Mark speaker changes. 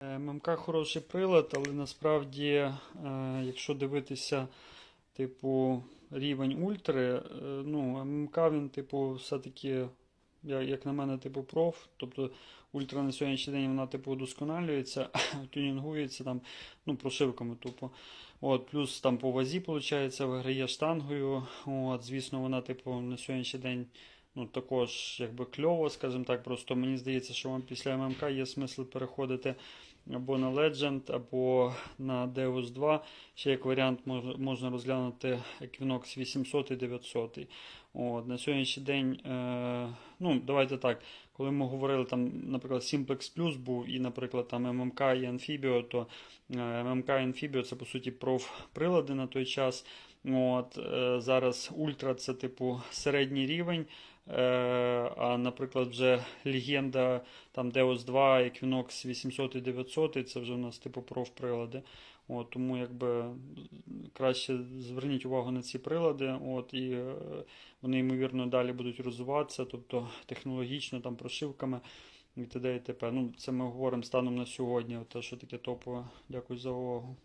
Speaker 1: Е, ММК хороший прилад, але насправді, е, якщо дивитися, типу, рівень ультри, е, ну, ММК він, типу, все-таки, як на мене, типу, проф. Тобто ультра на сьогоднішній день вона, типу, удосконалюється, тюнінгується там, ну, прошивками тупо. От, плюс там по вазі, виходить, виграє штангою. От, звісно, вона, типу, на сьогоднішній день ну, також якби кльово, скажімо так. Просто мені здається, що вам після ММК є смисл переходити або на Legend, або на Deus 2. Ще як варіант можна розглянути Equinox 800 і 900. От, на сьогоднішній день, е, ну, давайте так, коли ми говорили, там, наприклад, Simplex Plus був і, наприклад, там ММК і Amphibio, то е, ММК і Amphibio це по суті проф-прилади на той час. От, е, зараз Ультра це типу середній рівень. Е, а, наприклад, вже легенда там Deus 2, Equinox 800 і 900, це вже у нас типу проф-прилади. От, тому якби краще зверніть увагу на ці прилади. От, і е, вони, ймовірно, далі будуть розвиватися, тобто технологічно, там, прошивками і т.д. і т.п. Ну, це ми говоримо станом на сьогодні, те, що таке топове. Дякую за увагу.